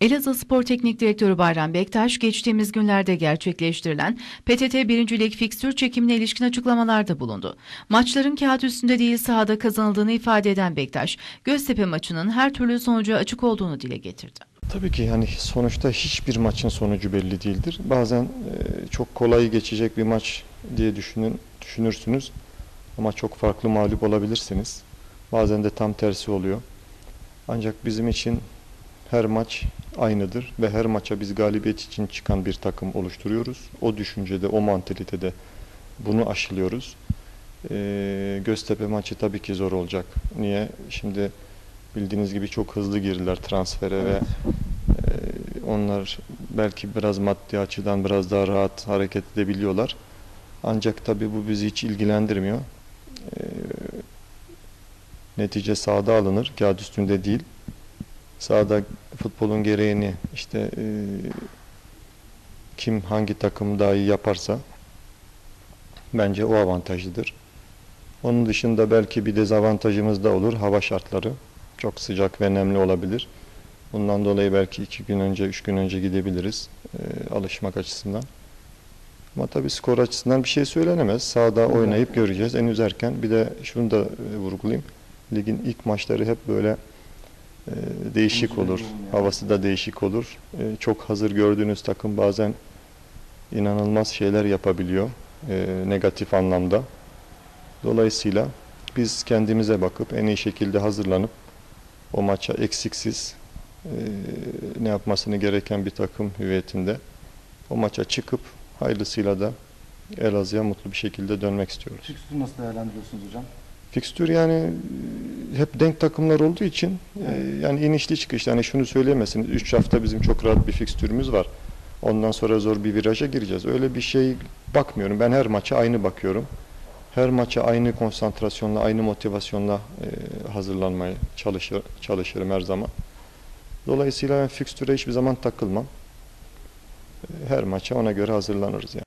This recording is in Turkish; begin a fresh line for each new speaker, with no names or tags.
Elazığ Spor Teknik Direktörü Bayram Bektaş, geçtiğimiz günlerde gerçekleştirilen PTT 1. Lig fikstür çekimine ilişkin açıklamalarda bulundu. Maçların kağıt üstünde değil sahada kazanıldığını ifade eden Bektaş, Göztepe maçının her türlü sonuca açık olduğunu dile getirdi.
Tabii ki yani sonuçta hiçbir maçın sonucu belli değildir. Bazen e, çok kolay geçecek bir maç diye düşünün düşünürsünüz ama çok farklı mağlup olabilirsiniz. Bazen de tam tersi oluyor. Ancak bizim için her maç aynıdır ve her maça biz galibiyet için çıkan bir takım oluşturuyoruz. O düşüncede, o mantalitede bunu aşılıyoruz. E, Göztepe maçı tabii ki zor olacak. Niye? Şimdi bildiğiniz gibi çok hızlı girdiler transfere ve e, onlar belki biraz maddi açıdan biraz daha rahat hareket edebiliyorlar. Ancak tabii bu bizi hiç ilgilendirmiyor. E, netice sahada alınır, kağıt üstünde değil. Sahada futbolun gereğini işte e, kim hangi takım daha iyi yaparsa bence o avantajlıdır. Onun dışında belki bir dezavantajımız da olur. Hava şartları çok sıcak ve nemli olabilir. Bundan dolayı belki iki gün önce, üç gün önce gidebiliriz e, alışmak açısından. Ama tabii skor açısından bir şey söylenemez. Sahada oynayıp göreceğiz. En üzerken bir de şunu da e, vurgulayayım. Ligin ilk maçları hep böyle değişik olur. Havası da değişik olur. E, çok hazır gördüğünüz takım bazen inanılmaz şeyler yapabiliyor. e, negatif anlamda. Dolayısıyla biz kendimize bakıp en iyi şekilde hazırlanıp o maça eksiksiz ne yapmasını gereken bir takım hüviyetinde o maça çıkıp hayırlısıyla da Elazığ'a mutlu bir şekilde dönmek istiyoruz.
Fikstürü nasıl değerlendiriyorsunuz hocam?
Fikstür yani hep denk takımlar olduğu için e, yani inişli çıkışlı. Yani şunu söyleyemezsiniz. 3 hafta bizim çok rahat bir fikstürümüz var. Ondan sonra zor bir viraja gireceğiz. Öyle bir şey bakmıyorum. Ben her maça aynı bakıyorum. Her maça aynı konsantrasyonla, aynı motivasyonla e, hazırlanmaya çalışır, çalışırım her zaman. Dolayısıyla ben fikstüre hiçbir zaman takılmam. E, Her maça ona göre hazırlanırız yani.